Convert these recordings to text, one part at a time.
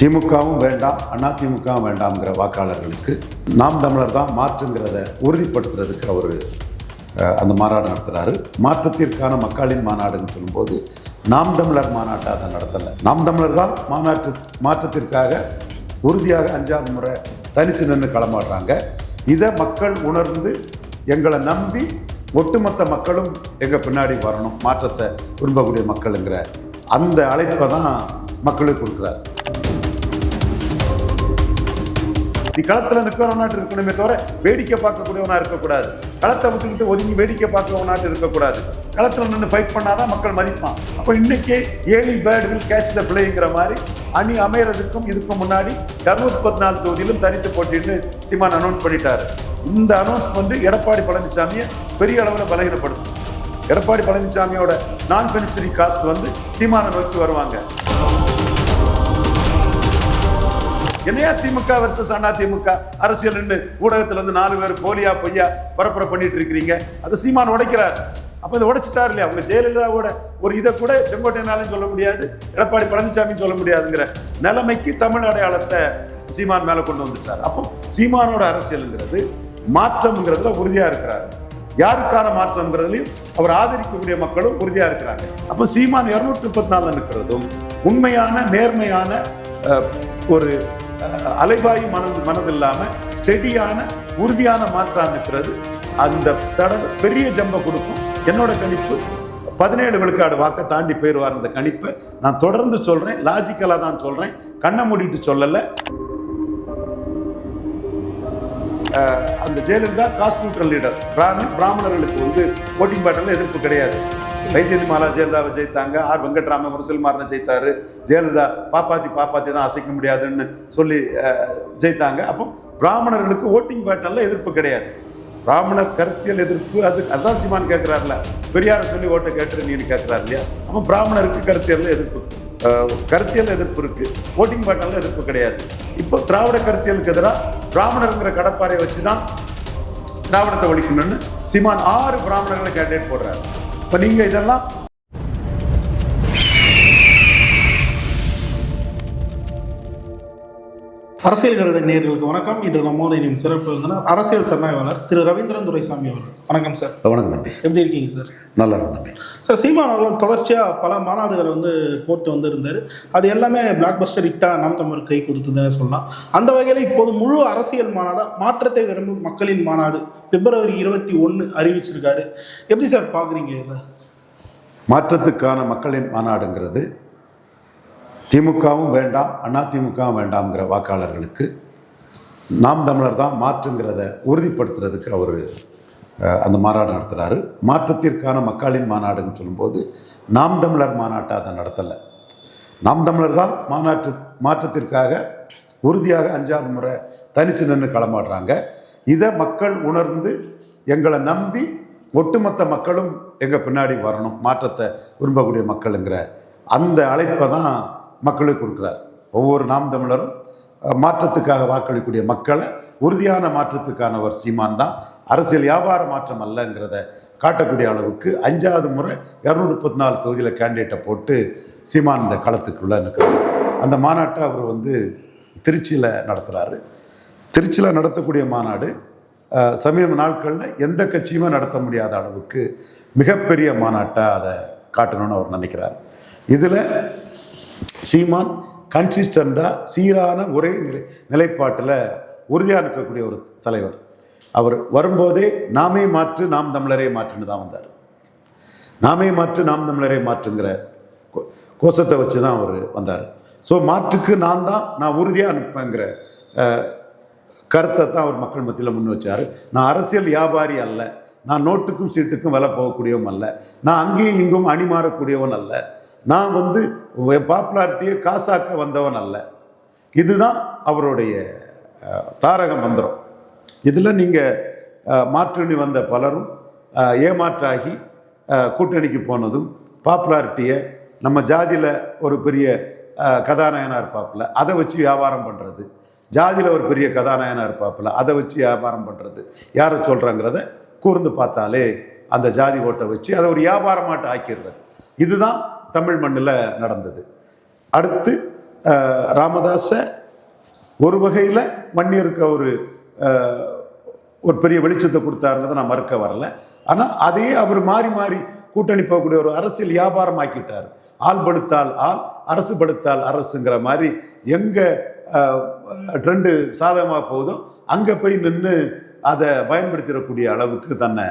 திமுகவும் வேண்டாம் அண்ணா திமுகவும் வேண்டாம்ங்கிற வாக்காளர்களுக்கு நாம் தமிழர் தான் மாற்றுங்கிறத உறுதிப்படுத்துறதுக்கு அவர் அந்த மாநாடு நடத்துகிறாரு மாற்றத்திற்கான மக்களின் மாநாடுன்னு சொல்லும்போது நாம் தமிழர் மாநாட்டை அதை நடத்தலை. நாம் தமிழர் தான் மாநாட்டு மாற்றத்திற்காக உறுதியாக அஞ்சாவது முறை தனிச்சு நின்று களமாடுறாங்க. இதை மக்கள் உணர்ந்து எங்களை நம்பி ஒட்டுமொத்த மக்களும் எங்கள் பின்னாடி வரணும். மாற்றத்தை விரும்பக்கூடிய மக்களுங்கிற அந்த அழைப்பை தான் மக்களுக்கு கொடுக்குறாரு. நீ களத்தில் நிற்கிறவனாட்டு இருக்கணுமே தவிர வேடிக்கை பார்க்கக்கூடியவனா இருக்கக்கூடாது. களத்தை விட்டுக்கிட்டு ஒதுங்கி வேடிக்கை பார்க்கறவனாட்டு இருக்கக்கூடாது. களத்தில் நின்று ஃபைட் பண்ணாதான் மக்கள் மதிப்பான். அப்போ இன்னைக்கு early bird will catch the பிளேங்கிற மாதிரி அணி அமையறதுக்கும் இதுக்கும் முன்னாடி இரநூத்தி முப்பத்தி நாலு தொகுதியிலும் தனித்து போட்டின்னு சீமான் அனௌன்ஸ் பண்ணிட்டாரு. இந்த அனௌன்ஸ் வந்து எடப்பாடி பழனிசாமியை பெரிய அளவில் பலகீனப்படுத்தும். எடப்பாடி பழனிசாமியோட நான் பெனிஃபிரி காஸ்ட் வந்து சீமானை நோக்கி வருவாங்க. என்னையா திமுக வருஷம் அண்ணா திமுக? அரசியல் நின்று ஊடகத்துல இருந்து நாலு பேர் போலியா பொய்யா பரப்புரை பண்ணிட்டு இருக்கிறீங்க. அதை சீமான் உடைக்கிறார். அப்ப இதை உடைச்சிட்டார் இல்லையா? அவங்க ஜெயலலிதாவோட ஒரு இதை கூட செங்கோட்டையனாலும் சொல்ல முடியாது எடப்பாடி பழனிசாமின்னு சொல்ல முடியாதுங்கிற நிலைமைக்கு தமிழ் அடையாளத்தை சீமான் மேல கொண்டு வந்துட்டார். அப்போ சீமானோட அரசியலுங்கிறது மாற்றம்ங்கிறதுல உறுதியா இருக்கிறாரு. யாருக்கான மாற்றம்ங்கிறதுலையும் அவர் ஆதரிக்கக்கூடிய மக்களும் உறுதியா இருக்கிறாங்க. அப்போ சீமான் இருநூற்றி முப்பத்தி நாலு நிற்கிறதும் உண்மையான நேர்மையான ஒரு அலைபாய் மனது மனதில்லாம செடியான உறுதியான மாற்றா இருக்கிறது அந்த தடவை பெரிய ஜம்ப கொடுக்கும். என்னோட கணிப்பு பதினேழு விழுக்காடு வாக்க தாண்டி போயிடுவார் அந்த கணிப்பை. நான் தொடர்ந்து சொல்றேன் லாஜிக்கலா தான் சொல்றேன். கண்ணை மூடிட்டு சொல்லலை. அந்த ஜெயலலிதா காஸ்ட் லீடர் பிராமி பிராமணர்களுக்கு வந்து ஓட்டிங் பேட்டர்ல எதிர்ப்பு கிடையாது. வைத்தியதி மாலா ஜெயலலிதாவை ஜெயித்தாங்க. ஆர் வெங்கட்ராம முரசல்மாரனை ஜெயித்தாரு. ஜெயலலிதா பாப்பாத்தி பாப்பாத்தி தான் அசைக்க முடியாதுன்னு சொல்லி ஜெயித்தாங்க. அப்போ பிராமணர்களுக்கு ஓட்டிங் பேட்டர்ல எதிர்ப்பு கிடையாது. பிராமணர் கருத்தியல் எதிர்ப்பு அது அதான் சிமான் கேட்குறாருல. பெரியாரை சொல்லி ஓட்டை கேட்டு கேட்குறாரு இல்லையா? அப்போ பிராமணருக்கு கருத்தியலில் எதிர்ப்பு. கருத்தியல் எதிர்ப்பு இருக்கு. ஓட்டிங் பேட்டர்ல எதிர்ப்பு கிடையாது. இப்போ திராவிட கருத்தியலுக்கு எதிராக பிராமணருங்கிற கடப்பாறையை வச்சு தான் திராவிடத்தை ஒழிக்கணும்னு சிமான் ஆறு பிராமணர்களை கேண்டிடேட் போடுறாரு. இப்போ நீங்கள் இதெல்லாம் அரசியல் கருட நேயர்களுக்கு வணக்கம். இன்று நம்மோடு இனியும் சிறப்பு விருந்தினர் அரசியல் திறனாய்வாளர் திரு ரவீந்திரன் துரைசாமி அவர்கள். வணக்கம் சார். வணக்கம் தம்பி. எப்படி இருக்கீங்க சார்? நல்லா இருந்தது சார் சீமான் அவர்கள் தொடர்ச்சியாக பல மாநாடுகள் வந்து போட்டு வந்திருந்தார். அது எல்லாமே பிளாக் பஸ்டர் ஹிட்டா நாம் தமிழ் கை கொடுத்ததுன்னு சொல்லலாம். அந்த வகையில் இப்போது முழு அரசியல் மாநாடா மாற்றத்தை விரும்பும் மக்களின் மாநாடு பிப்ரவரி இருபத்தி ஒன்று அறிவிச்சிருக்காரு. எப்படி சார் பார்க்குறீங்க இதை? மாற்றத்துக்கான மக்களின் மாநாடுங்கிறது திமுகவும் வேண்டாம் அண்ணா திமுகவும் வேண்டாம்ங்கிற வாக்காளர்களுக்கு நாம் தமிழர் தான் மாற்றுங்கிறத உறுதிப்படுத்துறதுக்கு அவர் அந்த மாநாடு நடத்துகிறாரு மாற்றத்திற்கான மக்களின் மாநாடுன்னு சொல்லும்போது நாம் தமிழர் மாநாட்டை அதை நடத்தலை. நாம் தமிழர் தான் மாநாட்டு மாற்றத்திற்காக உறுதியாக அஞ்சாவது முறை தனிச்சு நின்று களமாடுறாங்க. இதை மக்கள் உணர்ந்து எங்களை நம்பி ஒட்டுமொத்த மக்களும் எங்கள் பின்னாடி வரணும் மாற்றத்தை விரும்பக்கூடிய மக்களுங்கிற அந்த அழைப்பை தான் மக்களுக்கு கொடுக்குறார். ஒவ்வொரு நாம் தமிழரும் மாற்றத்துக்காக வாக்களிக்கக்கூடிய மக்களை உறுதியான மாற்றத்துக்கானவர் சீமான் தான். அரசியல் வியாபார மாற்றம் அல்லங்கிறத காட்டக்கூடிய அளவுக்கு அஞ்சாவது முறை இரநூறு முப்பத்தி நாலு தொகுதியில் கேண்டிடேட்டை போட்டு சீமான் இந்த களத்துக்குள்ளே நிற்கிறார். அந்த மாநாட்டை அவர் வந்து திருச்சியில் நடத்துகிறாரு திருச்சியில் நடத்தக்கூடிய மாநாடு சமீப நாட்களில் எந்த கட்சியுமே நடத்த முடியாத அளவுக்கு மிகப்பெரிய மாநாட்டாக அதை காட்டணும்னு அவர் நினைக்கிறார். இதில் சீமான் கன்சிஸ்டண்டாக சீரான ஒரே நிலை நிலைப்பாட்டில் உறுதியாக இருக்கக்கூடிய ஒரு தலைவர். அவர் வரும்போதே நாமே மாற்று நாம் தமிழரே மாற்றுன்னு தான் வந்தார். நாமே மாற்று நாம் தமிழரே மாற்றுங்கிற கோ- கோஷத்தை வச்சு தான் அவர் வந்தார். ஸோ மாற்றுக்கு நான் தான் நான் உறுதியாக அனுப்பேங்கிற கருத்தை தான் அவர் மக்கள் மத்தியில் முன் வச்சார். நான் அரசியல் வியாபாரி அல்ல. நான் நோட்டுக்கும் சீட்டுக்கும் விலை போகக்கூடியவன் அல்ல. நான் அங்கேயும் இங்கும் அணி மாறக்கூடியவன் அல்ல. நான் வந்து பாப்புலாரிட்டியை காசாக்க வந்தவன் அல்ல. இதுதான் அவருடைய தாரக மந்திரம். இதில் நீங்கள் மாற்றணி வந்த பலரும் ஏமாற்றாகி கூட்டணிக்கு போனதும் பாப்புலாரிட்டியை நம்ம ஜாதியில் ஒரு பெரிய கதாநாயகனாக இருப்பாப்புல அதை வச்சு வியாபாரம் பண்ணுறது ஜாதியில் ஒரு பெரிய கதாநாயகனாக இருப்பாப்புல அதை வச்சு வியாபாரம் பண்ணுறது யாரை சொல்கிறாங்கிறத கூர்ந்து பார்த்தாலே அந்த ஜாதி ஓட்டை வச்சு அதை ஒரு வியாபாரமாட்ட ஆக்கிடுறது. இதுதான் தமிழ் மண்ணில் நடந்தது. அடுத்து ராமதாசை ஒரு வகையில் வன்னியருக்கு ஒரு ஒரு பெரிய வெளிச்சத்தை கொடுத்தாருங்கிறத நான் மறுக்க வரல. ஆனால் அதையே அவர் மாறி மாறி கூட்டணி போகக்கூடிய ஒரு அரசியல் வியாபாரம் ஆக்கிட்டார் ஆள் படுத்தால் ஆள் அரசு படுத்தால் அரசுங்கிற மாதிரி எங்கே ட்ரெண்டு சாதகமாக போகுதோ அங்கே போய் நின்று அதை பயன்படுத்திடக்கூடிய அளவுக்கு தன்னை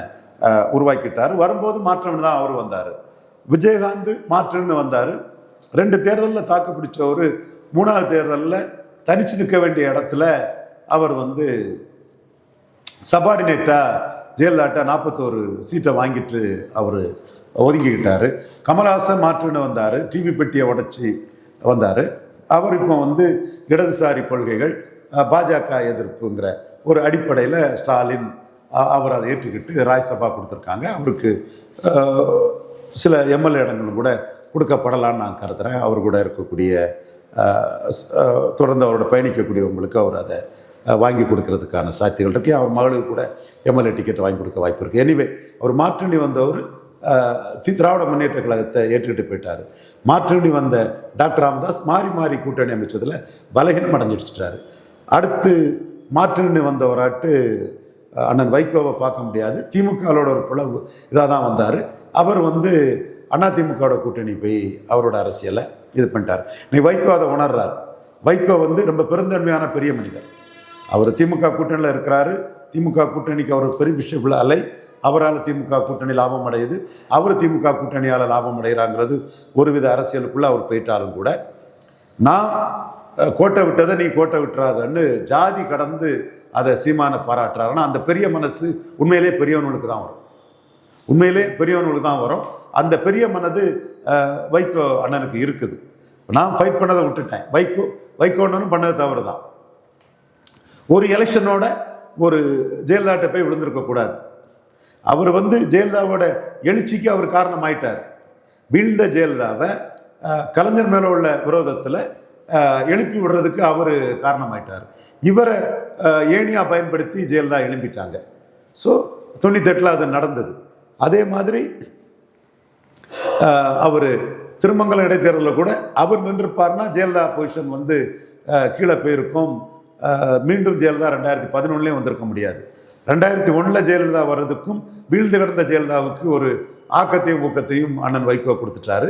உருவாக்கிட்டார். வரும்போது மாற்றம் தான் அவர் வந்தார். விஜயகாந்த் மாற்றுன்னு வந்தார். ரெண்டு தேர்தலில் தாக்கு பிடிச்சவர் மூணாவது தேர்தலில் தனிச்சு நிற்க வேண்டிய இடத்துல அவர் வந்து சபார்டினேட்டாக ஜெயலலிதாட்ட நாற்பத்தோரு சீட்டை வாங்கிட்டு அவர் ஒதுங்கிக்கிட்டார். கமல்ஹாசன் மாற்றுன்னு வந்தார். டிவி பெட்டியை உடைச்சி வந்தார். அவர் இப்போ வந்து இடதுசாரி கொள்கைகள் பாஜக எதிர்ப்புங்கிற ஒரு அடிப்படையில் ஸ்டாலின் அவர் அதை ஏற்றுக்கிட்டு ராஜ்சபா கொடுத்துருக்காங்க. அவருக்கு சில எம்எல்ஏ இடங்களும் கூட கொடுக்கப்படலான்னு நான் கருதுகிறேன் அவர் கூட இருக்கக்கூடிய தொடர்ந்து அவரோட பயணிக்கக்கூடியவங்களுக்கு அவர் அதை வாங்கி கொடுக்கறதுக்கான சாத்தியங்கள் இருக்கு. அவர் மகளுக்கு கூட எம்எல்ஏ டிக்கெட் வாங்கி கொடுக்க வாய்ப்பு இருக்குது எனிவே அவர் மாற்றணி வந்தவர் தி- திராவிட முன்னேற்ற கழகத்தை ஏற்றுக்கிட்டு போயிட்டார். மாற்றணி வந்த டாக்டர் ராமதாஸ் மாறி மாறி கூட்டணி அமைச்சதில் பலகீனம் அடைஞ்சிடுச்சிட்டாரு. அடுத்து மாற்றணி வந்தவராட்டு அண்ணன் வைகோவை பார்க்க முடியாது. திமுகவோட ஒரு பிளவு இதாக தான் வந்தார். அவர் வந்து அதிமுகவோட கூட்டணி போய் அவரோட அரசியலை இது பண்ணிட்டார். நீ வைகோ அதை உணர்றார். வைகோ வந்து ரொம்ப பெருந்தன்மையான பெரிய மனிதர். அவர் திமுக கூட்டணியில் இருக்கிறாரு. திமுக கூட்டணிக்கு அவர் பெரிய விஷயம் அலை. அவரால் திமுக கூட்டணி லாபம் அடையுது. அவர் திமுக கூட்டணியால் லாபம் அடைகிறாங்கிறது ஒருவித அரசியலுக்குள்ளே அவர் போயிட்டாலும் கூட நான் கோட்டை விட்டதை நீ கோட்டை விட்டுறாதன்னு ஜாதி கடந்து அதை சீமானை பாராட்டுறாருன்னா அந்த பெரிய மனசு உண்மையிலே பெரியவனுக்கு தான் வரும். உண்மையிலே பெரியவனுக்கு தான் வரும். அந்த பெரிய மனது வைகோ அண்ணனுக்கு இருக்குது. நான் ஃபைட் பண்ணதை விட்டுட்டேன். வைகோ வைகோ அண்ணனும் பண்ணது தவறு தான் ஒரு எலெக்ஷனோட ஒரு ஜெயலலிதாட்ட போய் விழுந்திருக்க கூடாது. அவர் வந்து ஜெயலலிதாவோட எழுச்சிக்கு அவர் காரணமாயிட்டார். வீழ்ந்த ஜெயலலிதாவை கலைஞர் மேலே உள்ள விரோதத்தில் எழுப்பி விடுறதுக்கு அவர் காரணமாயிட்டார். இவரை ஏனியா பயன்படுத்தி ஜெயலலிதா எழும்பிட்டாங்க. ஸோ தொண்ணூத்தெட்டில் அது நடந்தது. அதே மாதிரி அவர் திருமங்கலம் இடைத்தேர்தலில் கூட அவர் நின்றுப்பார்னா ஜெயலலிதா பொசிஷன் வந்து கீழே போயிருக்கும். மீண்டும் ஜெயலலிதா ரெண்டாயிரத்தி பதினொன்றுலேயும் வந்திருக்க முடியாது. ரெண்டாயிரத்தி ஒன்றில் ஜெயலலிதா வர்றதுக்கும் வீழ்ந்து கிடந்த ஜெயலலிதாவுக்கு ஒரு ஆக்கத்தையும் ஊக்கத்தையும் அண்ணன் வைகோ கொடுத்துட்டாரு.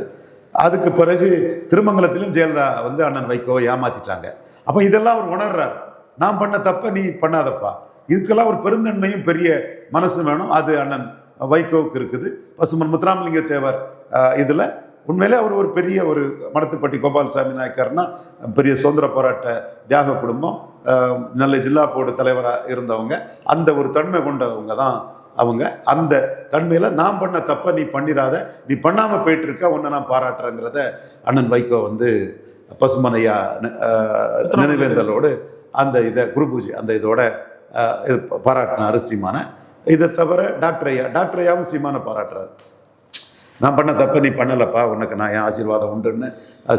அதுக்கு பிறகு திருமங்கலத்திலும் ஜெயலலிதா வந்து அண்ணன் வைகோவை ஏமாத்திட்டாங்க. அப்போ இதெல்லாம் அவர் உணர்றார். நான் பண்ண தப்ப நீ பண்ணாதப்பா. இதுக்கெல்லாம் ஒரு பெருந்தன்மையும் பெரிய மனசு வேணும். அது அண்ணன் வைகோவுக்கு இருக்குது. பசுமன் முத்துராமலிங்க தேவர் இதில். உண்மையிலே அவர் ஒரு பெரிய ஒரு மடத்துப்பட்டி கோபாலசாமி நாயக்கர்னா பெரிய சுதந்திர போராட்ட தியாக குடும்பம் நல்ல ஜில்லா போர்டு தலைவராக இருந்தவங்க. அந்த ஒரு தன்மை கொண்டவங்க தான் அவங்க அந்த தன்மையில் நான் பண்ண தப்பை நீ பண்ணிடாத நீ பண்ணாமல் போயிட்டு இருக்க உன்னை நான் பாராட்டுறேங்கிறத அண்ணன் வைகோ வந்து பசுமனையா நினைவேந்தலோடு அந்த இதை குரு பூஜை அந்த இதோட அஹ், இது சீமான இதை தவிர டாக்டர் ஐயா டாக்டர் ஐயாவும் சீமானை பாராட்டுறாரு. நான் பண்ண தப்ப நீ பண்ணலப்பா உனக்கு நான் என் ஆசீர்வாதம் உண்டுன்னு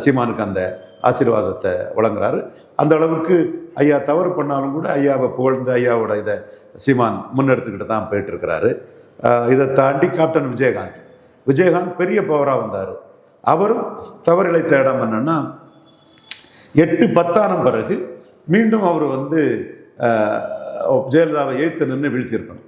சீமானுக்கு அந்த ஆசீர்வாதத்தை வழங்குறாரு. அந்த அளவுக்கு ஐயா தவறு பண்ணாலும் கூட ஐயாவை புகழ்ந்து ஐயாவோட இதை சீமான் முன்னெடுத்துக்கிட்டு தான் போயிட்டுருக்கிறாரு. இதை தாண்டி கேப்டன் விஜயகாந்த். விஜயகாந்த் பெரிய பவராக வந்தார். அவரும் தவறிழைத்த இடம் என்னென்னா எட்டு பத்தான பிறகு மீண்டும் அவர் வந்து ஜெயலலிதாவை எய்த்து நின்று வீழ்த்தியிருக்கணும்.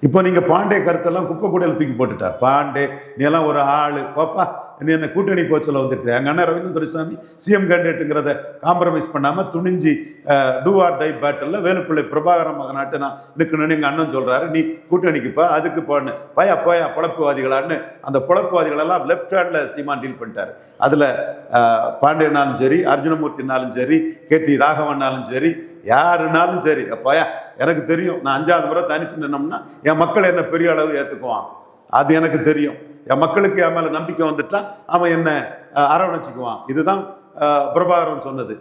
இப்போ நீங்கள் பாண்டே கருத்தெல்லாம் குப்பை கூடையில் தூக்கி போட்டுட்டார். பாண்டே நீ எல்லாம் ஒரு ஆள். பாப்பா நீ என்ன கூட்டணி போச்சல வந்திருக்கிறேன் எங்கள் அண்ணன் ரவீந்திர துரைசாமி சிஎம் கேண்டிடேட்டுங்கிறத காம்ப்ரமைஸ் பண்ணாமல் துணிஞ்சி டூ ஆர் டை பேட்டலில் வேலுப்பிள்ளை பிரபாகரன் மகனாட்டு நான் நிற்கணும்னு எங்கள் அண்ணன் சொல்கிறாரு நீ கூட்டணிக்குப்பா அதுக்கு போன்னு. பயா போயா பொழப்புவாதிகளான்னு அந்த பொழப்புவாதிகளெல்லாம் லெஃப்ட் ஹேண்டில் சீமான் டீல் பண்ணிட்டார். அதில் பாண்டியனாலும் சரி அர்ஜுனமூர்த்தினாலும் சரி கே டி ராகவன்னாலும் சரி யாருனாலும் சரி அப்போயா எனக்கு தெரியும். நான் அஞ்சாவது முறை தனிச்சு நின்னோம்னா என் மக்கள் என்ன பெரிய அளவு ஏற்றுக்குவான் அது எனக்கு தெரியும். என் மக்களுக்கு என் மேலே நம்பிக்கை வந்துட்டா அவன் என்ன அரவணைச்சிக்குவான். இதுதான் பிரபாகரன் சொன்னது.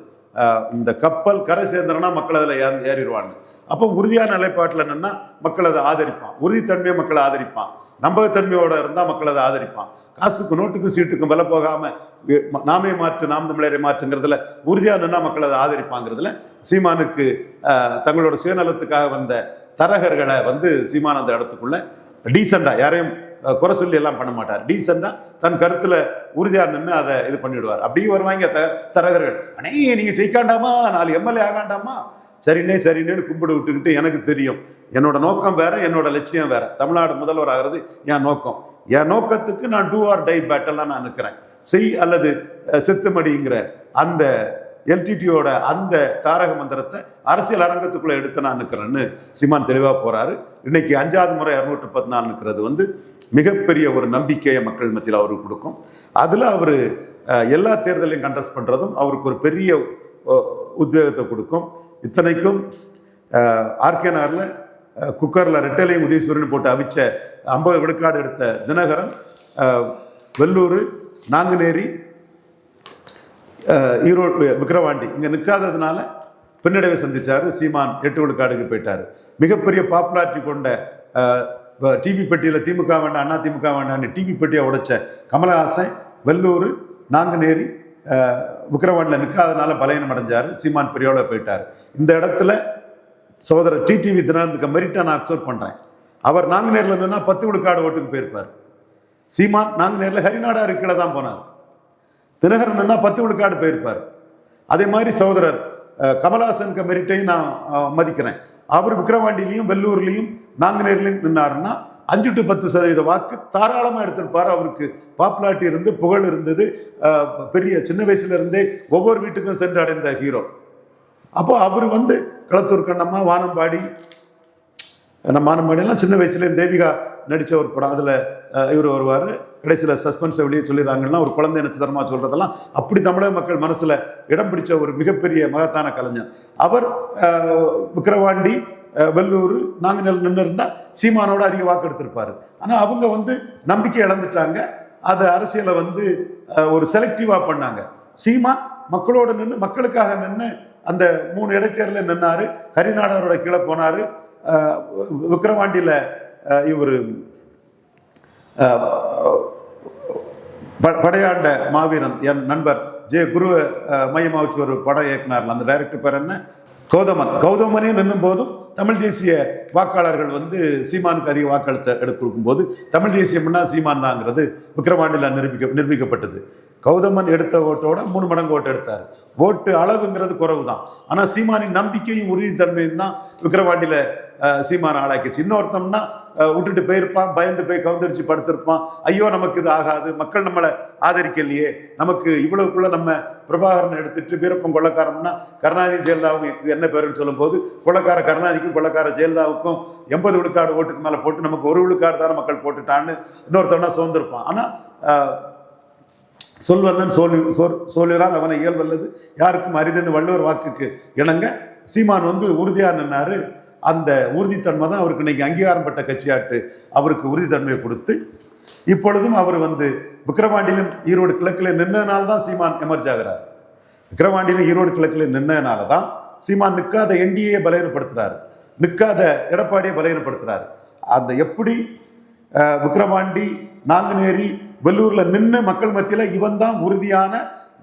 இந்த கப்பல் கரை சேர்ந்தனா மக்கள் அதில் ஏறிடுவாங்க அப்போ உறுதியான நிலைப்பாட்டில் என்னன்னா மக்கள் அதை ஆதரிப்பான். உறுதித்தன்மையை மக்களை ஆதரிப்பான். நம்பகத்தன்மையோடு இருந்தால் மக்கள் அதை ஆதரிப்பான். காசுக்கு நோட்டுக்கும் சீட்டுக்கும் வில போகாமல் நாமே மாற்று நாம் தமிழரை மாற்றுங்கிறதுல உறுதியாக மக்கள் அதை ஆதரிப்பாங்கிறதுல சீமானுக்கு தங்களோட சுயநலத்துக்காக வந்த தரகர்களை வந்து சீமான் அந்த இடத்துக்குள்ள டீசெண்டாக யாரையும் குறை சொல்லி எல்லாம் பண்ண மாட்டார். டீசெண்டாக தன் கருத்தில் உறுதியாக நின்று அதை இது பண்ணிவிடுவார் அப்படியே வருவாங்க த தரகர்கள். அண்ணே நீங்கள் ஜெயிக்காண்டாமா? நாலு எம்எல்ஏ ஆகாண்டாமா? சரிண்ணே சரிண்ணேன்னு கும்பிடு விட்டுக்கிட்டு எனக்கு தெரியும். என்னோட நோக்கம் வேற என்னோட லட்சியம் வேற. தமிழ்நாடு முதல்வர் ஆகிறது என் நோக்கம். என் நோக்கத்துக்கு நான் டூ ஆர் டை பேட்டெல்லாம் நான் நிற்கிறேன். செய் அல்லது செத்துமடிங்கிற அந்த எல்டிடியோட அந்த தாரக மந்திரத்தை அரசியல் அரங்கத்துக்குள்ளே எடுத்து நான் நிற்கிறேன்னு சீமான் தெளிவாக போகிறாரு இன்னைக்கு அஞ்சாவது முறை இரநூற்றி பதினாலு நிற்கிறது வந்து மிகப்பெரிய ஒரு நம்பிக்கையை மக்கள் மத்தியில் அவருக்கு கொடுக்கும். அதில் அவர் எல்லா தேர்தலையும் கண்டஸ்ட் பண்ணுறதும் அவருக்கு ஒரு பெரிய உத்வேகத்தை கொடுக்கும். இத்தனைக்கும் ஆர்கே நகரில் குக்கரில் ரெட்டலையும் உதயசூரியன் போட்டு அவிச்ச ஐம்பது விழுக்காடு எடுத்த தினகரன் வெள்ளூர் நாங்குநேரி ஈரோடு விக்கிரவாண்டி இங்கே நிற்காததுனால பின்னடைவை சந்தித்தார் சீமான் எட்டு விழுக்காடுக்கு போயிட்டார். மிகப்பெரிய பாப்புலாரிட்டி கொண்ட டிவி பெட்டியில் திமுக வேண்டாம் அண்ணா திமுக வேண்டாம்னு டிவி பெட்டியை உடைச்ச கமலஹாசன் வெள்ளூர் நாங்குநேரி விக்ரவாண்டியில் நிற்காதனால பலயனம் அடைஞ்சாரு. சீமான் பெரியோட போயிட்டார். இந்த இடத்துல சகோதரர் டிடிவி தினத்துக்கு மெரிட்டை நான் அப்சர்வ் பண்ணுறேன் அவர் நாங்குநேரில் நின்னா பத்து விழுக்காடு ஓட்டுக்கு போயிருப்பார். சீமான் நாங்குநேரில் ஹரிநாடா கீழே தான் போனார். தினகரன் என்ன பத்து விழுக்காடு போயிருப்பார். அதே மாதிரி சகோதரர் கமலாசன் கமலஹாசனுக்கு மெரிட்டையும் நான் மதிக்கிறேன். அவர் விக்கிரவாண்டிலையும் வெள்ளூர்லையும் நாங்குநேர்லையும் நின்னாருன்னா அஞ்சு டு பத்து சதவீத வாக்கு தாராளமாக எடுத்திருப்பார். அவருக்கு பாப்புலாரிட்டி இருந்து புகழ் இருந்தது. பெரிய சின்ன வயசுல இருந்தே ஒவ்வொரு வீட்டுக்கும் சென்று அடைந்த ஹீரோ. அப்போ அவர் வந்து களத்தூர் கண்ணம்மா வானம்பாடி நம்ம வானம்பாடியெல்லாம் சின்ன வயசுலேயே தேவிகா நடித்த ஒரு படம். அதில் இவர் வருவார். கடைசியில் சஸ்பென்ஸை வெளியே சொல்லிடுறாங்கன்னா ஒரு குழந்தை நட்சத்திரமாக சொல்கிறதெல்லாம் அப்படி தமிழக மக்கள் மனசில் இடம் பிடிச்ச ஒரு மிகப்பெரிய மகத்தான கலைஞர். அவர் விக்கிரவாண்டி வெல்லூர் வெள்ளூர் நாங்கள் நின்று இருந்தால் சீமானோட அதிக வாக்கு எடுத்திருப்பார். ஆனால் அவங்க வந்து நம்பிக்கை இழந்துட்டாங்க. அதை அரசியலை வந்து ஒரு செலக்டிவாக பண்ணாங்க. சீமான் மக்களோடு நின்று மக்களுக்காக நின்று அந்த மூணு இடைத்தேர்தலில் நின்னார். ஹரிநாடனோட கீழே போனார். விக்கிரவாண்டியில் இவர் படையாண்ட மாவீரன் என் நண்பர் ஜே குருவை மையமாக வச்சு ஒரு படம் இயக்குனார்ல. அந்த டைரக்டர் பேர் என்ன? கௌதமன். கௌதமனே நின்னும் போதும் தமிழ் தேசிய வாக்காளர்கள் வந்து சீமானுக்கு அதிக வாக்களித்த எடுத்து கொடுக்கும்போது தமிழ் தேசியம்னா சீமான் தாங்கிறது விக்ரமாண்டில் நிரூபிக்க நிரூபிக்கப்பட்டது. கௌதமன் எடுத்த ஓட்டோட மூணு மடங்கு ஓட்டு எடுத்தார். ஓட்டு அளவுங்கிறது குறைவு தான் ஆனால் சீமானின் நம்பிக்கையும் உறுதித்தன்மையும் தான் விக்ரவாண்டியில் சீமான ஆளாக்கிச்சு. இன்னொருத்தம்னா விட்டுட்டு போயிருப்பான் பயந்து போய் கவுந்தரிச்சு படுத்திருப்பான். ஐயோ நமக்கு இது ஆகாது மக்கள் நம்மளை ஆதரிக்கலையே. நமக்கு இவ்வளவுக்குள்ள நம்ம பிரபாகரன் எடுத்துட்டு வீரப்பன் கொள்ளக்காரம்னா கருணாநிதி ஜெயலலிதாவுக்கு என்ன பேருன்னு சொல்லும்போது கொள்ளக்கார கருணாநிதிக்கும் கொள்ளக்கார ஜெயலலிதாவுக்கும் எண்பது விழுக்காடு ஓட்டுக்கு மேலே போட்டு நமக்கு ஒரு விழுக்காடு தானே மக்கள் போட்டுட்டான்னு இன்னொருத்தவனா சோர்ந்திருப்பான். ஆனால் சொல்வல்லன் சோழி சோர் சோழிறால் அவனை இயல்வல்லது. யாருக்கும் அரிதுன்னு வள்ளுவர் வாக்குக்கு இணங்க சீமான் வந்து உறுதியாக நின்னாரு. அந்த உறுதித்தன்மை தான் அவருக்கு இன்னைக்கு அங்கீகாரம் பட்ட கட்சியாட்டு அவருக்கு உறுதித்தன்மையை கொடுத்து இப்பொழுதும் அவர் வந்து விக்கிரவாண்டியிலும் ஈரோடு கிழக்கில் நின்னதுனால தான் சீமான் எமர்ஜ் ஆகிறார் விக்கிரவாண்டியிலும் ஈரோடு கிழக்கில் நின்னதுனால தான் சீமான் நிற்காத என்டிஏ பலகீனப்படுத்துறாரு. நிற்காத எடப்பாடியை பலகீனப்படுத்துறாரு. அந்த எப்படி விக்கிரவாண்டி நாங்குநேரி வெள்ளூர்ல நின்று மக்கள் மத்தியில் இவன் தான் உறுதியான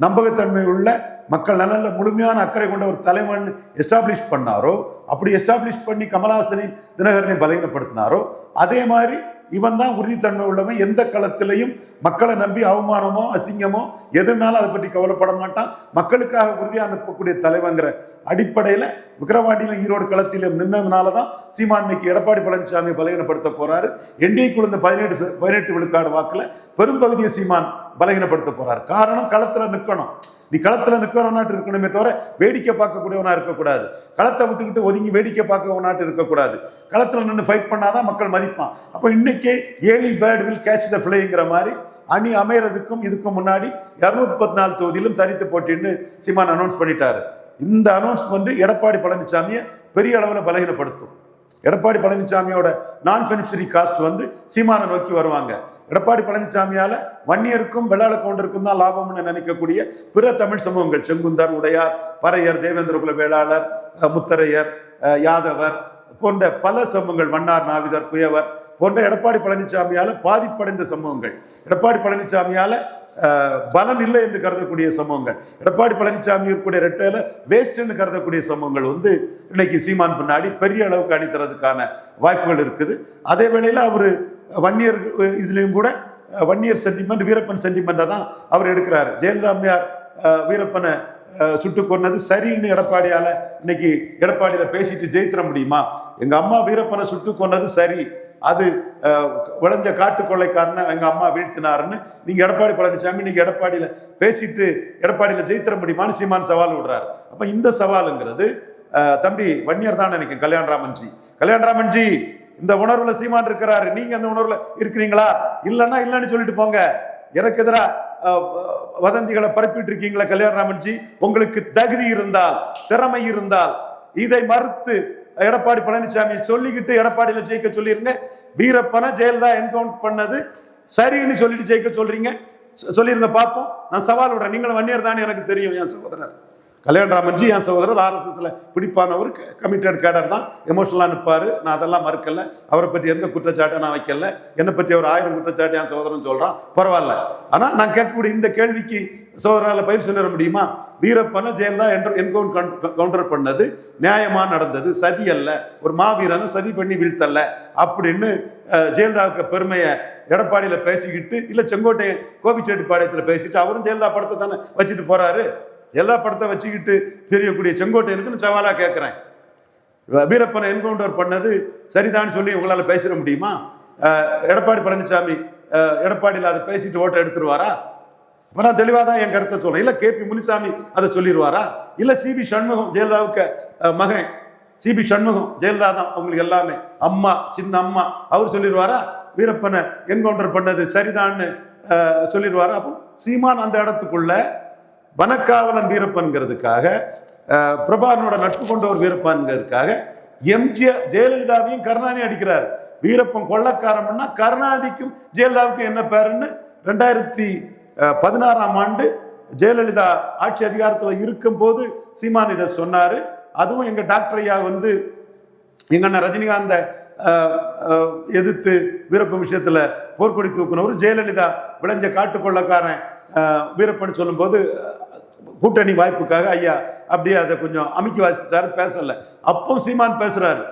நம்பகத்தன்மை உள்ள மக்கள் நலனில் முழுமையான அக்கறை கொண்ட ஒரு தலைவன் எஸ்டாப்ளிஷ் பண்ணாரோ அப்படி எஸ்டாப்ளிஷ் பண்ணி கமலஹாசனை தினகரனை பலகீனப்படுத்தினாரோ அதே மாதிரி இவன் தான் உறுதித்தன்மை உள்ளவன். எந்த களத்திலையும் மக்களை நம்பி அவமானமோ அசிங்கமோ எதுனாலும் அதை பற்றி கவலைப்பட மாட்டான். மக்களுக்காக உறுதியாக அனுப்பக்கூடிய தலைவங்கிற அடிப்படையில் விக்கிரவாண்டியிலும் ஈரோடு களத்திலும் நின்னதுனால தான் சீமான் எடப்பாடி பழனிசாமி பலகீனப்படுத்த போறாரு. என்டிஏ குழுந்த பதினெட்டு பதினெட்டு விழுக்காடு வாக்கில் பெரும்பகுதியை சீமான் பலகீனப்படுத்த போறார். காரணம் களத்துல நிற்கணும் நீ களத்துல நிற்கிறவனாட்டு இருக்கணுமே தவிர வேடிக்கை பார்க்கக்கூடியவனா இருக்கக்கூடாது. களத்தை விட்டுக்கிட்டு ஒதுங்கி வேடிக்கை பார்க்கவனாட்டு இருக்கக்கூடாது. களத்துல நின்று ஃபைட் பண்ணாதான் மக்கள் மதிப்பான். அப்போ இன்னைக்கே early bird will catch the பிளேங்கிற மாதிரி அணி அமையறதுக்கும் இதுக்கும் முன்னாடி இரநூத்தி முப்பத்தி நாலு தொகுதியிலும் தனித்து போட்டின்னு சீமான் அனௌன்ஸ் பண்ணிட்டாரு. இந்த அனௌன்ஸ்மெண்ட் எடப்பாடி பழனிசாமியை பெரிய அளவில் பலகீனப்படுத்தும். எடப்பாடி பழனிசாமியோட நான் பெனிஃபிஷரி காஸ்ட் வந்து சீமானை நோக்கி வருவாங்க. எடப்பாடி பழனிசாமியால வன்னியருக்கும் வெள்ளாள கவுண்டருக்கும் தான் லாபம்னு நினைக்கக்கூடிய பிற தமிழ் சமூகங்கள். செங்குந்தர் உடையார் பறையர் தேவேந்திரகுல வேளாளர் முத்தரையர் யாதவர் போன்ற பல சமூகங்கள் மன்னார் நாவிதர் குயவர் போன்ற எடப்பாடி பழனிசாமியால பாதிப்படைந்த சமூகங்கள். எடப்பாடி பழனிசாமியால பலன் இல்லை என்று கருதக்கூடிய சமூகங்கள். எடப்பாடி பழனிசாமி இருக்கக்கூடிய ரெட்டையில வேஸ்ட்னு கருதக்கூடிய சமூகங்கள் வந்து இன்னைக்கு சீமான் பின்னாடி பெரிய அளவுக்கு அணித்தரதுக்கான வாய்ப்புகள் இருக்குது. அதே வேளையில் அவர் வன்னியர் uh, இதுலேயும் கூட uh, வன்னியர் சென்டிமெண்ட் வீரப்பன் சென்டிமெண்ட்டை தான் அவர் எடுக்கிறார். ஜெயலலிதா அம்மையார் uh, வீரப்பனை சுட்டு கொன்னது சரின்னு எடப்பாடியால இன்னைக்கு எடப்பாடியில பேசிட்டு ஜெயித்திட முடியுமா? எங்க அம்மா வீரப்பனை சுட்டு கொன்னது சரி. அது விளைஞ்ச காட்டு கொள்ளைக்காரனை எங்க அம்மா வீழ்த்தினாருன்னு நீங்க எடப்பாடி பழனிசாமி நீங்க எடப்பாடியில பேசிட்டு எடப்பாடியில ஜெயித்திட முடியுமான்னு சீமான் சவால் விடுறாரு. அப்ப இந்த சவாலுங்கிறது தம்பி வன்னியர் தான் நினைக்கிறேன் கல்யாணராமன்ஜி கல்யாணராமன்ஜி இந்த உணர்வுல சீமான் இருக்கிறாரு. நீங்க அந்த உணர்வுல இருக்கிறீங்களா? இல்லைன்னா இல்லைன்னு சொல்லிட்டு போங்க. எனக்கு எதிராக வதந்திகளை பரப்பிட்டு இருக்கீங்களா கல்யாணராமன்ஜி. உங்களுக்கு தகுதி இருந்தால் திறமை இருந்தால் இதை மறுத்து எடப்பாடி பழனிசாமி சொல்லிக்கிட்டு எடப்பாடியில ஜெயிக்க சொல்லிருங்க. வீரப்பனை ஜெயலலிதா என்கவுண்ட் பண்ணது சரின்னு சொல்லிட்டு ஜெயிக்க சொல்றீங்க. சொ- சொல்லிருங்க பார்ப்போம். நான் சவால் விடுறேன். நீங்களும் வன்னியர் தானே எனக்கு தெரியும் என் சகோதரர். கல்யாணராமன்ஜி என் சகோதரர் ஆர்எஸ்எஸ்ல பிடிப்பானவர் கமிட்டட் கேடர் தான். எமோஷனலாக நிற்பாரு நான் அதெல்லாம் மறுக்கல. அவரை பற்றி எந்த குற்றச்சாட்டை நான் வைக்கல. என்னை பற்றி அவர் ஆயிரம் குற்றச்சாட்டு என் சகோதரன் சொல்கிறான் பரவாயில்ல. ஆனால் நான் கேட்கக்கூடிய இந்த கேள்விக்கு சகோதரனால பயிர் சொல்லிட முடியுமா? வீரப்பனை ஜெயலலிதா என்கவுண்ட் என்கவுண்ட் கவுண்டர் பண்ணது. நியாயமாக நடந்தது. சதி அல்ல. ஒரு மாவீரனை சதி பண்ணி வீழ்த்தல்ல அப்படின்னு ஜெயலலிதாவுக்கு பெருமையை எடப்பாடியில் பேசிக்கிட்டு இல்ல செங்கோட்டையன் கோபிச்செட்டிப்பாளையத்துல பேசிட்டு அவரும் ஜெயலலிதா படத்தை தானே வச்சுட்டு போகிறாரு எல்லா படத்தை வச்சுக்கிட்டு தெரியக்கூடிய செங்கோட்டையனுக்கு சவாலாக கேட்குறேன் வீரப்பனை என்கவுண்டர் பண்ணது சரிதான்னு சொல்லி உங்களால் பேசிட முடியுமா? எடப்பாடி பழனிசாமி எடப்பாடியில் அதை பேசிட்டு ஓட்டை எடுத்துருவாரா? இப்போ நான் தெளிவாக தான் என் கருத்தை சொல்கிறேன் இல்லை கேபி முனிசாமி அதை சொல்லிடுவாரா இல்லை சிபி சண்முகம் ஜெயலலிதாவுக்கு மகன் சிபி சண்முகம் ஜெயலலிதா தான் அவங்களுக்கு எல்லாமே. அம்மா சின்ன அம்மா அவர் சொல்லிடுவாரா வீரப்பனை என்கவுண்டர் பண்ணது சரிதான்னு சொல்லிடுவாரா அப்போ சீமான் அந்த இடத்துக்குள்ள வனக்காவலன் வீரப்பன்கிறதுக்காக பிரபாகரனோட நட்பு கொண்ட ஒரு வீரப்பன்கிறதுக்காக எம்ஜிஆர் ஜெயலலிதாவையும் கருணாநிதி அடிக்கிறார். வீரப்பன் கொள்ளக்காரம்னா கருணாநிதிக்கும் ஜெயலலிதாவுக்கும் என்ன பேருன்னு ரெண்டாயிரத்தி பதினாறாம் ஆண்டு ஜெயலலிதா ஆட்சி அதிகாரத்தில் இருக்கும்போது சீமான் இதை சொன்னார். அதுவும் எங்கள் டாக்டர் ஐயா வந்து எங்க அண்ணன் ரஜினிகாந்த எதிர்த்து வீரப்பன் விஷயத்தில் போர்க்கொடி தூக்கினவர். ஜெயலலிதா விளைஞ்ச காட்டுக்கொள்ளக்காரன் கொள்ளக்காரன் வீரப்பன் சொல்லும்போது கூட்டணி வாய்ப்புக்காக ஐயா அப்படியே அதை கொஞ்சம் அமுக்கி வாசிச்சிட்டாரு பேசல. அப்போ சீமான் பேசுறாரு.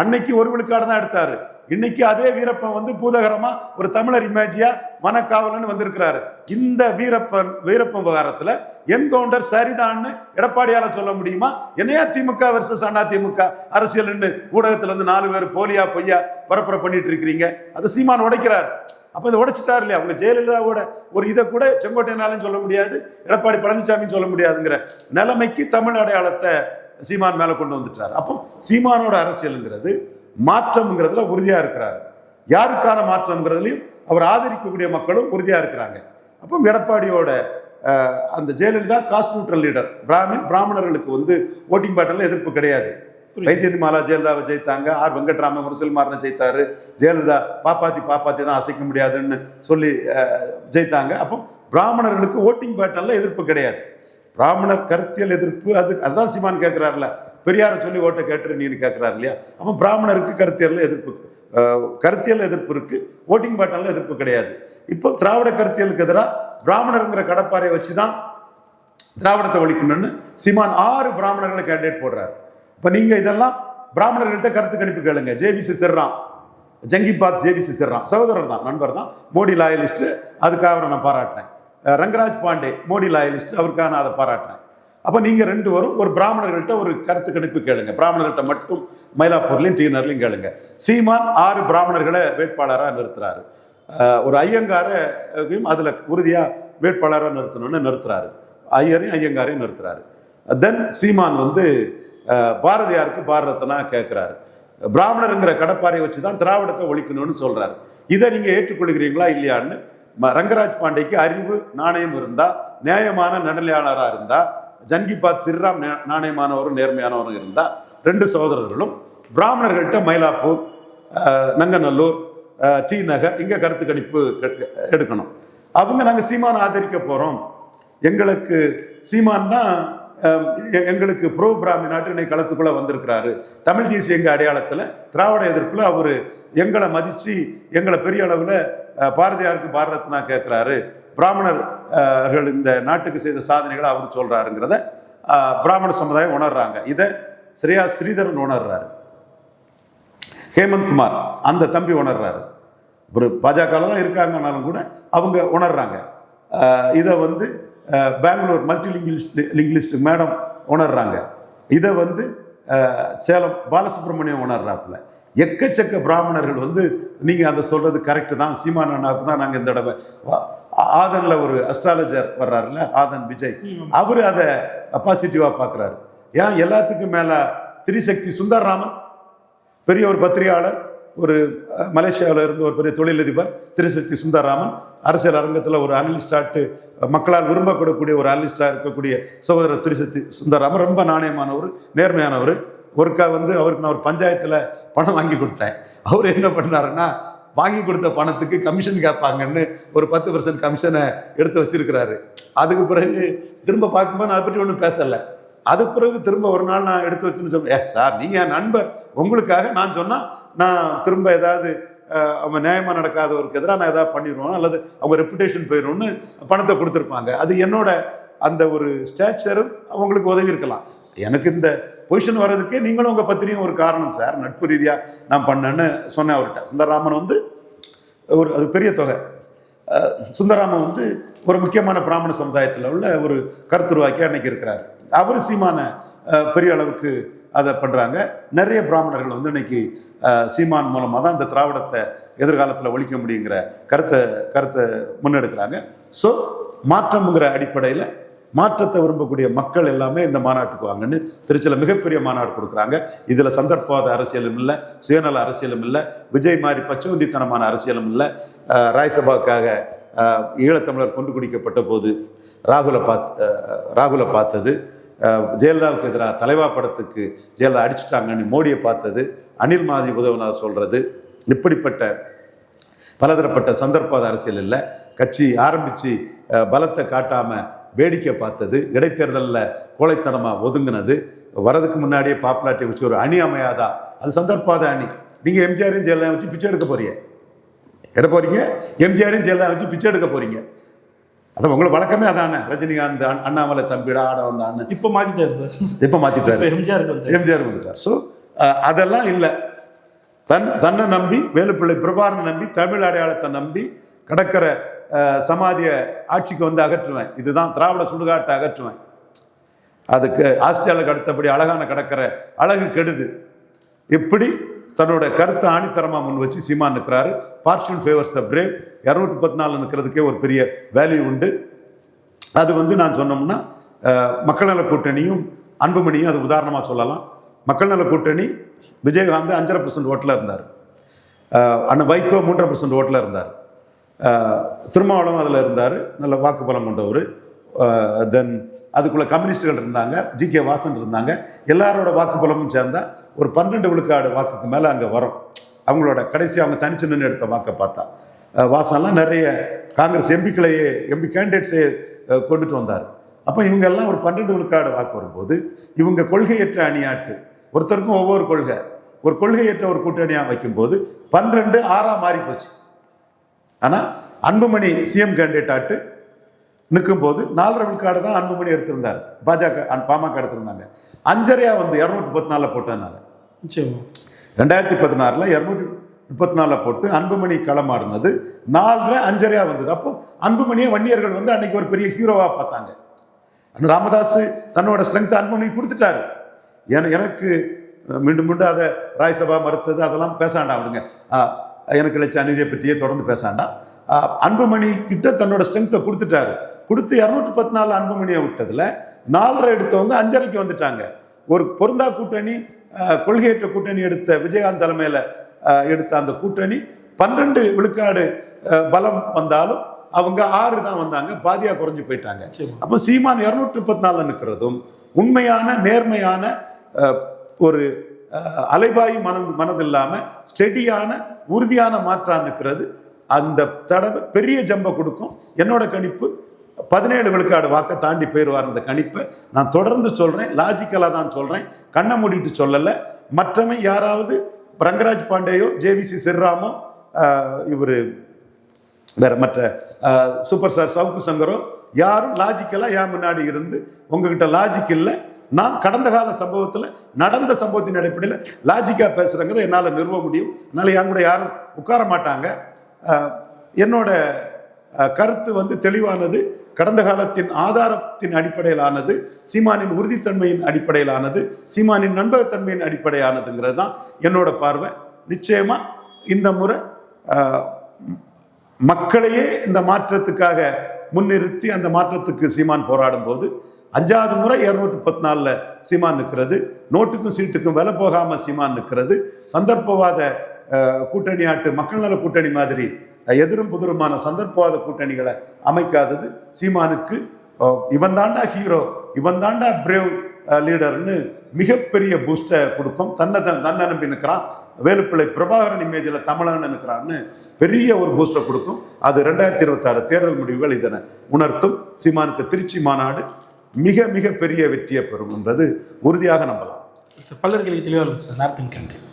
அன்னைக்கு ஒரு விழுக்காடு தான் எடுத்தாரு. இன்னைக்கு அதே வீரப்பன் வந்து பூதகரமா ஒரு தமிழர் இமேஜியா மனக்காவலன்னு வந்திருக்கிறாரு. இந்த வீரப்பன் வீரப்பன் விவகாரத்துல என்கவுண்டர் சரிதான்னு எடப்பாடியால சொல்ல முடியுமா? என்னையா திமுக வருஷம் அண்ணா திமுக அரசியல்னு ஊடகத்துல இருந்து நாலு பேர் போலியா பொய்யா பரப்புரை பண்ணிட்டு இருக்கிறீங்க. அதை சீமான் உடைக்கிறார். அப்போ இதை உடைச்சிட்டாரு இல்லையா? அவங்க ஜெயலலிதாவோட ஒரு இதை கூட செங்கோட்டையனாலும் சொல்ல முடியாது எடப்பாடி பழனிசாமின்னு சொல்ல முடியாதுங்கிற நிலைமைக்கு தமிழ் அடையாளத்தை சீமான் மேலே கொண்டு வந்துட்டார். அப்போ சீமானோட அரசியலுங்கிறது மாற்றம்ங்கிறதுல உறுதியாக இருக்கிறார். யாருக்கான மாற்றம்ங்கிறதுலையும் அவர் ஆதரிக்கக்கூடிய மக்களும் உறுதியாக இருக்கிறாங்க. அப்போ எடப்பாடியோட அந்த Jayalalithaa caste neutral leader Brahmin பிராமணர்களுக்கு வந்து ஓட்டிங் பேட்டர்ல எதிர்ப்பு கிடையாது. வைஜெயந்தி மாலா ஜெயலலிதாவை ஜெயித்தாங்க. ஆர் வெங்கட்ராம முரசல்மாரனை ஜெயித்தாரு. ஜெயலலிதா பாப்பாத்தி பாப்பாத்தி தான் அசைக்க முடியாதுன்னு சொல்லி ஜெயித்தாங்க. அப்போ பிராமணர்களுக்கு ஓட்டிங் பேட்டர்ல எதிர்ப்பு கிடையாது. பிராமணர் கருத்தியல் எதிர்ப்பு அது அதுதான் சிமான் கேட்கிறாருல பெரியாரை சொல்லி ஓட்டை கேட்டு நீன்னு இல்லையா? அப்போ பிராமணருக்கு கருத்தியலில் எதிர்ப்பு கருத்தியல் எதிர்ப்பு இருக்குது ஓட்டிங் பேட்டனில் எதிர்ப்பு கிடையாது. இப்போ திராவிட கருத்தியலுக்கு எதிராக பிராமணருங்கிற கடப்பாறையை வச்சு தான் திராவிடத்தை ஒழிக்கணும்னு சிமான் ஆறு பிராமணர்களை கேண்டிடேட் போடுறாரு. இப்போ நீங்கள் இதெல்லாம் பிராமணர்கள்ட்ட கருத்து கணிப்பு கேளுங்க. ஜேபிசி சிர்ராம். ஜங்கிபாத் ஜேபிசி சிர்ராம். சகோதரர் தான் நண்பர் தான். மோடி லாயலிஸ்ட்டு அதுக்காக அவரை நான் பாராட்டுறேன். ரங்கராஜ் பாண்டே மோடி லாயலிஸ்ட் அவருக்காக நான் அதை பாராட்டுறேன். அப்போ நீங்கள் ரெண்டு வரும் ஒரு பிராமணர்கள்ட்ட ஒரு கருத்து கணிப்பு கேளுங்க. பிராமணர்கள்ட்ட மட்டும் மயிலாப்பூர்லையும் டீனர்லையும் கேளுங்க. சீமான் ஆறு பிராமணர்களை வேட்பாளராக நிறுத்துறாரு. ஒரு ஐயங்காரையும் அதில் உறுதியாக வேட்பாளராக நிறுத்தணும்னு நிறுத்துறாரு. ஐயரையும் ஐயங்காரையும் நிறுத்துறாரு. தென் சீமான் வந்து பாரதியாருக்கு பாரதத்தனா கேட்குறாரு பிராமணருங்கிற கடப்பாரை வச்சு தான் திராவிடத்தை ஒழிக்கணும்னு சொல்கிறாரு இதை நீங்கள் ஏற்றுக்கொள்கிறீங்களா இல்லையான்னு? ரங்கராஜ் பாண்டேக்கு அறிவு நாணயம் இருந்தால் நியாயமான நடுநிலையாளராக இருந்தால் ஜன்கிபாத் சிர்ராம் நாணயமானவரும் நேர்மையானவரும் இருந்தால் ரெண்டு சகோதரர்களும் பிராமணர்கள்ட்ட மயிலாப்பூர் நங்கநல்லூர் டி நகர் இங்கே கருத்து கணிப்பு எடுக்கணும். அவங்க நாங்கள் சீமான் ஆதரிக்க போகிறோம் எங்களுக்கு சீமான் தான் எங்களுக்கு ப்ரோ பிராமி நாட்டினை களத்துக்குள்ளே களத்துக்குள்ள வந்திருக்கிறாரு. தமிழ் தேசிய எங்கள் அடையாளத்தில் திராவிட எதிர்ப்பில் அவர் எங்களை மதித்து எங்களை பெரிய அளவில் பாரதியாருக்கு பாரதத்னா கேட்குறாரு பிராமணர்கள் இந்த நாட்டுக்கு செய்த சாதனைகளை அவர் சொல்கிறாருங்கிறத பிராமண சமுதாயம் உணர்றாங்க. இதை ஸ்ரீயா ஸ்ரீதரன் உணர்றாரு. ஹேமந்த் குமார் அந்த தம்பி உணர்றாரு. ஒரு பாஜகவில் தான் இருக்காங்கனாலும் கூட அவங்க உணர்றாங்க. இதை வந்து Bangalore multi linguist linguist madam உணர்றாங்க. இதை வந்து சேலம் பாலசுப்ரமணியம் உணர்றாப்புல. எக்கச்சக்க பிராமணர்கள் வந்து நீங்கள் அதை சொல்கிறது கரெக்டு தான் சீமான் அண்ணாவுக்கு தான் நாங்கள் இந்த தடவை ஆதனில் ஒரு அஸ்ட்ராலஜர் வர்றாருல்ல ஆதன் விஜய். அவர் அதை பாசிட்டிவாக பார்க்குறாரு ஏன் எல்லாத்துக்கும் மேலே திரிசக்தி சுந்தர்ராமன் பெரிய ஒரு பத்திரிகையாளர் ஒரு மலேசியாவில் இருந்து ஒரு பெரிய தொழிலதிபர் திருசக்தி சுந்தரராமன் அரசியல் அரங்கத்தில் ஒரு அனலிஸ்டாட்டு மக்களால் விரும்பப்படக்கூடிய ஒரு அனலிஸ்டாக இருக்கக்கூடிய சகோதரர் திருசக்தி சுந்தரராமன் ரொம்ப நாணயமானவர் நேர்மையானவர். ஒருக்கா வந்து அவருக்கு நான் ஒரு பஞ்சாயத்தில் பணம் வாங்கி கொடுத்தேன். அவர் என்ன பண்ணாருன்னா வாங்கி கொடுத்த பணத்துக்கு கமிஷன் கேட்பாங்கன்னு ஒரு பத்து பர்சன்ட் கமிஷனை எடுத்து வச்சிருக்கிறாரு. அதுக்கு பிறகு திரும்ப பார்க்கும்போது நான் அதை பற்றி ஒன்றும் பேசலை. அது பிறகு திரும்ப ஒரு நாள் நான் எடுத்து வச்சுன்னு சொன்னேன் ஏ சார் நீங்கள் என் நண்பர். உங்களுக்காக நான் சொன்னால் நான் திரும்ப ஏதாவது அவங்க நியாயமாக நடக்காதவருக்கு எதிராக நான் ஏதாவது பண்ணிடுவோம் அல்லது அவங்க ரெப்புடேஷன் போயிடும்னு பணத்தை கொடுத்துருப்பாங்க. அது என்னோட அந்த ஒரு ஸ்டேச்சரும் அவங்களுக்கு உதவி இருக்கலாம். எனக்கு இந்த பொசிஷன் வர்றதுக்கே நீங்களும் உங்கள் பத்திரியும் ஒரு காரணம் சார் நட்பு ரீதியாக நான் பண்ணேன்னு சொன்னேன் அவர்கிட்ட. சுந்தரராமன் வந்து ஒரு அது பெரிய தொகை. சுந்தரராமன் வந்து ஒரு முக்கியமான பிராமண சமுதாயத்தில் உள்ள ஒரு கருத்துருவாக்கி அன்னைக்கு இருக்கிறார். அவர் சீமான பெரிய அளவுக்கு அதை பண்ணுறாங்க நிறைய பிராமணர்கள் வந்து இன்னைக்கு சீமான் மூலமாக தான் இந்த திராவிடத்தை எதிர்காலத்தில் ஒழிக்க முடியுங்கிற கருத்தை கருத்தை முன்னெடுக்கிறாங்க. ஸோ மாற்றம்ங்கிற அடிப்படையில் மாற்றத்தை விரும்பக்கூடிய மக்கள் எல்லாமே இந்த மாநாட்டுக்கு வாங்கன்னு திருச்சியில் மிகப்பெரிய மாநாடு கொடுக்குறாங்க. இதில் சந்தர்ப்பவாத அரசியலும் இல்லை சுயநல அரசியலும் இல்லை விஜய் மாதிரி பச்சவந்தித்தனமான அரசியலும் இல்லை. அஹ் ஈழத்தமிழர் கொண்டு குடிக்கப்பட்ட போது ராகுலை பார்த்து ராகுலை பார்த்தது. ஜெயலலிதாவுக்கு எதிராக தலைவா படத்துக்கு ஜெயலலிதா அடிச்சுட்டாங்கன்னு மோடியை பார்த்தது அனில் மாதிரி உதவினார் சொல்கிறது இப்படிப்பட்ட பலதரப்பட்ட சந்தர்ப்பாத அரசியல் இல்லை. கட்சி ஆரம்பித்து பலத்தை காட்டாமல் வேடிக்கை பார்த்தது. இடைத்தேர்தலில் கோழைத்தனமாக ஒதுங்கினது. வரதுக்கு முன்னாடியே பாப்புலாரிட்டி வச்சு ஒரு அணி அமையாதா? அது சந்தர்ப்பாத அணி. நீங்கள் எம்ஜிஆரையும் ஜெயலலிதா வச்சு பிச்சை எடுக்க போறீங்க. எடுக்க போறீங்க? எம்ஜிஆரையும் ஜெயலலிதா வச்சு பிச்சை எடுக்க போறீங்க. அது உங்களை வழக்கமே அதானே? ரஜினிகாந்த் அண்ண- அண்ணாமலை தம்பிடா ஆட வந்தான்னு இப்போ மாத்திட்டாரு சார். இப்போ மாற்றிட்டாரு வந்து எம்ஜிஆர் வந்துட்டார் ஸோ அதெல்லாம் இல்லை. தன் தன்னை நம்பி வேலுப்பிள்ளை பிரபாரனை நம்பி தமிழ் அடையாளத்தை நம்பி கடற்கரை சமாதியை ஆட்சிக்கு வந்து அகற்றுவேன். இதுதான் திராவிட சுடுகாட்டை அகற்றுவேன். அதுக்கு ஆஸ்திரேலியாவுக்கு அடுத்தபடி அழகான கடற்கரை அழகு கெடுது. இப்படி தன்னோட கருத்தை ஆணித்தரமாக முன் வச்சு சீமா நிற்கிறாரு பார்ஷியல் ஃபேவர்ஸ் த பிரேவ் இரநூத்தி பத்து நாலு நிற்கிறதுக்கே ஒரு பெரிய வேல்யூ உண்டு. அது வந்து நான் சொன்னோம்னா மக்கள் நல கூட்டணியும் அன்புமணியும் அது உதாரணமாக சொல்லலாம். மக்கள் நல கூட்டணி விஜயகாந்த் அஞ்சரை பர்சன்ட் ஓட்டில் இருந்தார். அண்ணன் வைகோ மூன்றரை பர்சன்ட் ஓட்டில் இருந்தார். திருமாவளம் அதில் இருந்தார். நல்ல வாக்குப்பலம் கொண்டவர். தென் அதுக்குள்ளே கம்யூனிஸ்டுகள் இருந்தாங்க. ஜி கே வாசன் இருந்தாங்க. எல்லாரோட வாக்குப்பலமும் சேர்ந்தால் ஒரு பன்னெண்டு விழுக்காடு வாக்குக்கு மேலே அங்கே வரும். அவங்களோட கடைசி அவங்க தனிச்சு நின்று எடுத்த வாக்கை பார்த்தா. வாசம்லாம் நிறைய காங்கிரஸ் எம்பிக்களையே எம்பி கேண்டிடேட்ஸே கொண்டுட்டு வந்தார். அப்போ இவங்க எல்லாம் ஒரு பன்னெண்டு விழுக்காடு வாக்கு வரும்போது இவங்க கொள்கையற்ற அணியாட்டு. ஒருத்தருக்கும் ஒவ்வொரு கொள்கை. ஒரு கொள்கையற்ற ஒரு கூட்டணியாக வைக்கும்போது பன்னிரெண்டு ஆறாக மாறி போச்சு ஆனால் அன்புமணி சிஎம் கேண்டிடேட் ஆட்டு நிற்கும்போது நாலரை விழுக்காடு தான் அன்புமணி எடுத்திருந்தார். பாஜக அன்- பாமக எடுத்திருந்தாங்க. அஞ்சரையா வந்து இரநூத்தி முப்பத்தி நாலில் போட்டதுனால நிச்சயமா. ரெண்டாயிரத்தி பதினாறில் இரநூத்தி முப்பத்தி நாலில் போட்டு அன்புமணி களமாடினது நாலரை அஞ்சரையா வந்தது. அப்போ அன்புமணியை வன்னியர்கள் வந்து அன்னைக்கு ஒரு பெரிய ஹீரோவாக பார்த்தாங்க. ராமதாஸ் தன்னோட ஸ்ட்ரென்த் அன்புமணி கொடுத்துட்டாரு. என எனக்கு மீண்டும் மீண்டும் அதை ராஜ்சபா மறுத்தது அதெல்லாம் பேசாண்டாம் விடுங்க. எனக்கு இழைச்ச அநீதியை பற்றியே தொடர்ந்து பேசாண்டாம் ஆஹ், அன்புமணி கிட்ட தன்னோட ஸ்ட்ரென்த்தை கொடுத்துட்டாரு. கொடுத்து இரநூத்தி பத்து நாலு அன்புமணியை விட்டதுல நாலரை எடுத்தவங்க அஞ்சரைக்கு வந்துட்டாங்க. ஒரு பொருந்தா கூட்டணி கொள்கையற்ற கூட்டணி எடுத்த விஜயகாந்த் தலைமையில் எடுத்த அந்த கூட்டணி பன்னெண்டு விழுக்காடு பலம் வந்தாலும் அவங்க ஆறு தான் வந்தாங்க பாதியா குறைஞ்சு போயிட்டாங்க. அப்போ சீமான் இரநூற்றி முப்பத்தி நாலில் நிற்கிறதும் உண்மையான நேர்மையான ஒரு அலைபாயு மனம் மனதில்லாம ஸ்டெடியான உறுதியான மாற்றா நிற்கிறது அந்த தடவை பெரிய ஜம்பை கொடுக்கும். என்னோட கணிப்பு பதினேழு விழுக்காடு வாக்கை தாண்டி போயிடுவார் அந்த கணிப்பை. நான் தொடர்ந்து சொல்கிறேன் லாஜிக்கலாக தான் சொல்கிறேன் கண்ணை மூடிட்டு சொல்லலை. மற்றவன் யாராவது? ரங்கராஜ் பாண்டேயோ ஜேவிசி சிறராமோ இவர் வேற மற்ற சூப்பர் ஸ்டார் சவுக்கு சங்கரோ யாரும் லாஜிக்கலாக ஏன் முன்னாடி இருந்து உங்ககிட்ட லாஜிக் இல்லை. நான் கடந்த கால சம்பவத்தில் நடந்த சம்பவத்தின் அடிப்படையில் லாஜிக்காக பேசுகிறேங்கிறத என்னால் நிறுவ முடியும். அதனால் என் கூட யாரும் உட்கார மாட்டாங்க. என்னோட கருத்து வந்து தெளிவானது. கடந்த காலத்தின் ஆதாரத்தின் அடிப்படையிலானது சீமானின் உறுதித்தன்மையின் அடிப்படையிலானது சீமானின் நண்பகத்தன்மையின் அடிப்படையானதுங்கிறது தான் என்னோட பார்வை. நிச்சயமா இந்த முறை மக்களையே இந்த மாற்றத்துக்காக முன்னிறுத்தி அந்த மாற்றத்துக்கு சீமான் போராடும் போது அஞ்சாவது முறை இருநூற்றி பத்து நாலில் சீமான் நிற்கிறது. நோட்டுக்கும் சீட்டுக்கும் விலை போகாமல் சீமான் நிற்கிறது. சந்தர்ப்பவாத கூட்டணி ஆட்டு மக்கள் நல கூட்டணி மாதிரி எதிரும் புதிருமான சந்தர்ப்பவாத கூட்டணிகளை அமைக்காதது. சீமானுக்கு இவன் தாண்டா ஹீரோ இவன் தாண்டா பிரேவ் லீடர்னு மிகப்பெரிய பூஸ்டை கொடுக்கும். தன்னை தன் தன்னை நம்பி நிற்கிறான். வேலுப்பிள்ளை பிரபாகரன் இமேஜில் தமிழன் நிற்கிறான்னு பெரிய ஒரு பூஸ்டை கொடுக்கும். அது ரெண்டாயிரத்தி இருபத்தாறு தேர்தல் முடிவுகள் இதனை உணர்த்தும். சீமானுக்கு திருச்சி மாநாடு மிக மிக பெரிய வெற்றியை பெறும் என்பது உறுதியாக நம்பலாம். சார் தெளிவாக சார். நேரத்தின் கண்டி